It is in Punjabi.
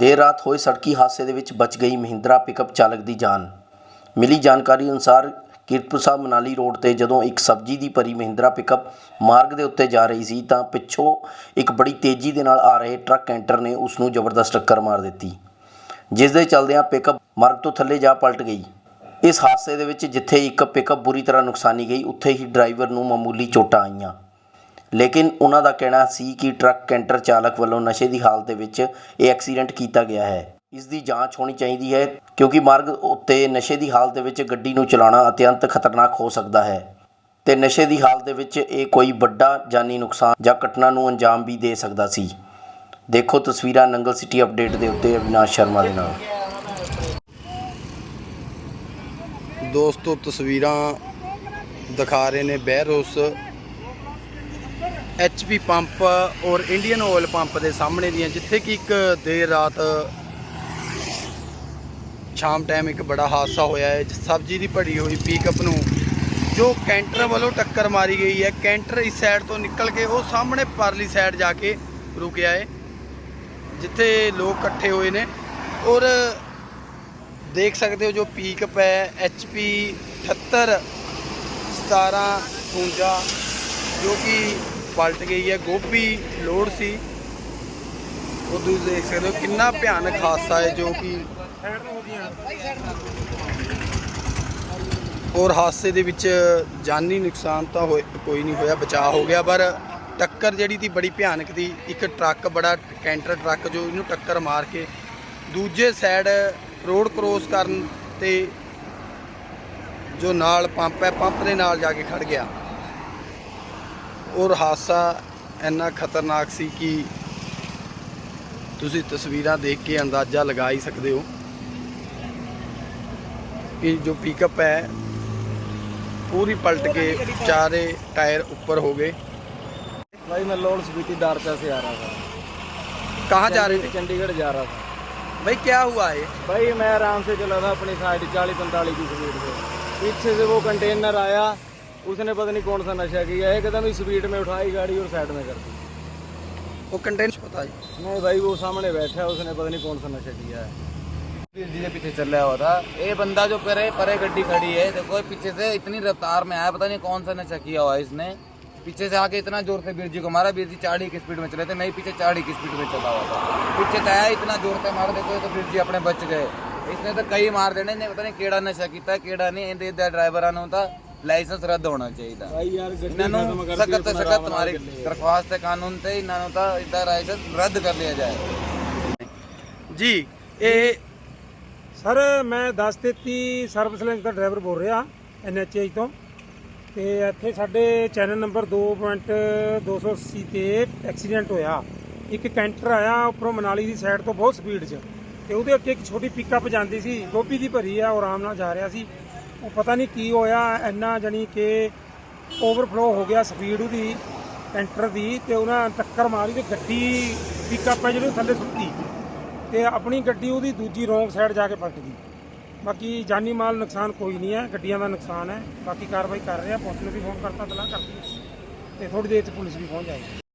ਦੇਰ ਰਾਤ ਹੋਏ ਸੜਕੀ ਹਾਦਸੇ ਦੇ ਵਿੱਚ ਬਚ ਗਈ ਮਹਿੰਦਰਾ ਪਿਕਅਪ ਚਾਲਕ ਦੀ ਜਾਨ। ਮਿਲੀ ਜਾਣਕਾਰੀ ਅਨੁਸਾਰ ਕੀਰਤਪੁਰ ਸਾਹਿਬ ਮਨਾਲੀ ਰੋਡ ਤੇ ਜਦੋਂ ਇੱਕ ਸਬਜ਼ੀ ਦੀ ਭਰੀ ਮਹਿੰਦਰਾ ਪਿਕਅਪ ਮਾਰਗ ਦੇ ਉੱਤੇ ਜਾ ਰਹੀ ਸੀ ਤਾਂ ਪਿੱਛੋਂ ਇੱਕ ਬੜੀ ਤੇਜ਼ੀ ਦੇ ਨਾਲ ਆ ਰਹੇ ਟਰੱਕ ਕੈਂਟਰ ਨੇ ਉਸ ਨੂੰ ਜ਼ਬਰਦਸਤ ਟੱਕਰ ਮਾਰ ਦਿੱਤੀ, ਜਿਸ ਦੇ ਚੱਲਦਿਆਂ ਪਿਕਅਪ ਮਾਰਗ ਤੋਂ ਥੱਲੇ ਜਾ ਪਲਟ ਗਈ। ਇਸ ਹਾਦਸੇ ਦੇ ਵਿੱਚ ਜਿੱਥੇ ਇੱਕ ਪਿਕਅਪ ਬੁਰੀ ਤਰ੍ਹਾਂ ਨੁਕਸਾਨੀ ਗਈ, ਉੱਥੇ ਹੀ ਡਰਾਈਵਰ ਨੂੰ ਮਾਮੂਲੀ ਚੋਟਾਂ ਆਈਆਂ। ਲੇਕਿਨ ਉਹਨਾਂ ਦਾ ਕਹਿਣਾ ਸੀ ਕਿ ਟਰੱਕ ਕੈਂਟਰ ਚਾਲਕ ਵੱਲੋਂ ਨਸ਼ੇ ਦੀ ਹਾਲਤ ਵਿੱਚ ਇਹ ਐਕਸੀਡੈਂਟ ਕੀਤਾ ਗਿਆ ਹੈ। ਇਸ ਦੀ ਜਾਂਚ ਹੋਣੀ ਚਾਹੀਦੀ ਹੈ ਕਿਉਂਕਿ ਮਾਰਗ ਉੱਤੇ ਨਸ਼ੇ ਦੀ ਹਾਲਤ ਵਿੱਚ ਗੱਡੀ ਨੂੰ ਚਲਾਉਣਾ ਅਤਿਅੰਤ ਖਤਰਨਾਕ ਹੋ ਸਕਦਾ ਹੈ ਤੇ ਨਸ਼ੇ ਦੀ ਹਾਲਤ ਵਿੱਚ ਇਹ ਕੋਈ ਵੱਡਾ ਜਾਨੀ ਨੁਕਸਾਨ ਜਾਂ ਘਟਨਾ ਨੂੰ ਅੰਜਾਮ ਵੀ ਦੇ ਸਕਦਾ ਸੀ। ਦੇਖੋ ਤਸਵੀਰਾਂ ਨੰਗਲ ਸਿਟੀ ਅਪਡੇਟ ਦੇ ਉੱਤੇ ਅਵਿਨਾਸ਼ ਸ਼ਰਮਾ ਦੇ ਨਾਲ। ਦੋਸਤੋ ਤਸਵੀਰਾਂ ਦਿਖਾ ਰਹੇ ਨੇ ਬਹਿਰੋਸ ਐਚਪੀ ਪੰਪ ਔਰ ਇੰਡੀਅਨ ਆਇਲ ਪੰਪ ਦੇ ਸਾਹਮਣੇ ਦੀਆਂ, ਜਿੱਥੇ ਕਿ ਇੱਕ ਦੇਰ ਰਾਤ ਸ਼ਾਮ ਟਾਈਮ ਇੱਕ ਬੜਾ ਹਾਦਸਾ ਹੋਇਆ ਹੈ ਸਬਜ਼ੀ ਦੀ ਭੜੀ ਹੋਈ ਪਿਕਅਪ ਨੂੰ ਜੋ ਕੈਂਟਰ ਵੱਲੋਂ ਟੱਕਰ ਮਾਰੀ ਗਈ ਹੈ, ਕੈਂਟਰ ਇਸ ਸਾਈਡ ਤੋਂ ਨਿਕਲ ਕੇ ਉਹ ਸਾਹਮਣੇ ਪਰਲੀ ਸਾਈਡ ਜਾ ਕੇ ਰੁਕਿਆ ਹੈ, ਜਿੱਥੇ ਲੋਕ ਇਕੱਠੇ ਹੋਏ ਨੇ ਔਰ ਦੇਖ ਸਕਦੇ ਹੋ ਜੋ ਪਿਕਅਪ ਹੈ HP 78 1752 ਜੋ ਕਿ ਪਲਟ ਗਈ ਹੈ, ਗੋਭੀ ਲੋੜ ਸੀ। ਉਹ ਤੁਸੀਂ ਦੇਖ ਸਕਦੇ ਹੋ, ਕਿੰਨਾ ਭਿਆਨਕ ਹਾਦਸਾ ਹੈ ਜੋ ਕਿ ਔਰ ਹਾਦਸੇ ਦੇ ਵਿੱਚ ਜਾਨੀ ਨੁਕਸਾਨ ਤਾਂ ਹੋਏ, ਕੋਈ ਨਹੀਂ ਹੋਇਆ, ਬਚਾਅ ਹੋ ਗਿਆ, ਪਰ ਟੱਕਰ ਜਿਹੜੀ ਤੀ ਬੜੀ ਭਿਆਨਕ ਦੀ, ਇੱਕ ਟਰੱਕ ਬੜਾ ਕੈਂਟਰ ਟਰੱਕ ਜੋ ਇਹਨੂੰ ਟੱਕਰ ਮਾਰ ਕੇ ਦੂਜੇ ਸਾਈਡ ਰੋਡ ਕ੍ਰੋਸ ਕਰਨ ਤੇ ਜੋ ਨਾਲ ਪੰਪ ਹੈ, ਪੰਪ ਦੇ ਨਾਲ ਜਾ ਕੇ ਖੜ ਗਿਆ। ਔਰ ਹਾਦਸਾ ਇੰਨਾ ਖਤਰਨਾਕ ਸੀ ਕਿ ਤੁਸੀਂ ਤਸਵੀਰਾਂ ਦੇਖ ਕੇ ਅੰਦਾਜ਼ਾ ਲਗਾ ਹੀ ਸਕਦੇ ਹੋ ਕਿ ਜੋ ਪਿਕਅਪ ਹੈ ਪੂਰੀ ਪਲਟ ਕੇ ਚਾਰੇ ਟਾਇਰ ਉੱਪਰ ਹੋ ਗਏ भाई मैं लोड स्पीति दारचा से आ रहा था कहाँ जा रहे थे चंडीगढ़ जा रहा था भाई क्या हुआ है भाई मैं आराम से चला था अपनी साइड चालीस पैंतालीस की स्पीड से पीछे से वो कंटेनर आया उसने पता नहीं कौन सा नशा किया एकदम ही स्पीड में उठाई गाड़ी और साइड में कर दी। वो कंटेंस पता है नहीं भाई वो सामने बैठा है उसने पता नहीं कौन सा नशा किया है। जी पीछे चल रहा होता ये बंदा जो करे परे गड्डी खड़ी है देखो पीछे से इतनी रफ्तार में आया पता नहीं कौन सा नशा किया हुआ इसने। पीछे से आके इतना ज़ोर से बीरजी को मारा बीरजी चाड़ी की स्पीड में चले थे मैं पीछे चाड़ी की स्पीड में चला हुआ था। पीछे से आया इतना ज़ोर से मार देखो तो बिरजी अपने बच गए। इसने तो कई मार देने पता नहीं केड़ा नशा किया केड़ा नहीं ड्राइवर आना होता ਲਾਇਸੈਂਸ ਰੱਦ ਹੋਣਾ ਚਾਹੀਦਾ। ਭਾਈ ਯਾਰ ਇਹਨਾਂ ਨੂੰ ਸਖਤ ਤੋਂ ਸਖਤ ਤੁਹਾਡੀ ਦਰਖਾਸਤ ਹੈ ਕਾਨੂੰਨ ਤੇ ਇਹਨਾਂ ਨੂੰ ਤਾਂ ਇਦਾਂ ਲਾਇਸੈਂਸ ਰੱਦ ਕਰ ਲਿਆ ਜਾਏ। ਜੀ ਇਹ ਸਰ ਮੈਂ 1033 ਸਰਵਿਸ ਲਾਈਨ ਦਾ ਡਰਾਈਵਰ ਬੋਲ ਰਿਹਾ ਐਨ ਐਚ ਤੋਂ। ਤੇ ਇੱਥੇ ਸਾਡੇ ਚੈਨਲ ਨੰਬਰ 2.280 ਤੇ ਐਕਸੀਡੈਂਟ ਹੋਇਆ। ਇੱਕ ਕੈਂਟਰ ਆਇਆ ਉੱਪਰੋਂ ਮਨਾਲੀ ਦੀ ਸਾਈਡ ਤੋਂ ਬਹੁਤ ਸਪੀਡ 'ਚ। ਤੇ ਉਹਦੇ ਅੱਗੇ ਇੱਕ ਛੋਟੀ ਪਿਕਅਪ ਜਾਂਦੀ ਸੀ ਗੋਭੀ ਦੀ ਭਰੀ ਆ ਉਹ ਆਰਾਮ ਨਾਲ ਜਾ ਰਿਹਾ ਸੀ। ਉਹ ਪਤਾ ਨਹੀਂ ਕੀ ਹੋਇਆ, ਇੰਨਾ ਜਾਣੀ ਕਿ ਓਵਰਫਲੋ ਹੋ ਗਿਆ ਸਪੀਡ ਉਹਦੀ ਕੈਂਟਰ ਦੀ, ਤੇ ਉਹਨਾਂ ਟੱਕਰ ਮਾਰੀ ਤੇ ਗੱਡੀ ਪਿਕਅਪ ਹੈ ਜਿਹੜੀ ਉਹ ਥੱਲੇ ਸੁੱਟੀ ਤੇ ਆਪਣੀ ਗੱਡੀ ਉਹਦੀ ਦੂਜੀ ਰੋਂਗ ਸਾਈਡ ਜਾ ਕੇ ਪਲਟ ਗਈ। ਬਾਕੀ ਜਾਨੀ ਮਾਲ ਨੁਕਸਾਨ ਕੋਈ ਨਹੀਂ ਹੈ, ਗੱਡੀਆਂ ਦਾ ਨੁਕਸਾਨ ਹੈ। ਬਾਕੀ ਕਾਰਵਾਈ ਕਰ ਰਹੇ ਆ ਪੁਲਿਸ ਨੂੰ ਵੀ ਫੋਨ ਕਰਤਾ ਤਲਾ ਕਰਤੀ। ਹੈ ਤੇ ਥੋੜੀ ਦੇਰ ਚ ਪੁਲਿਸ ਵੀ ਪਹੁੰਚ ਜਾਏਗੀ।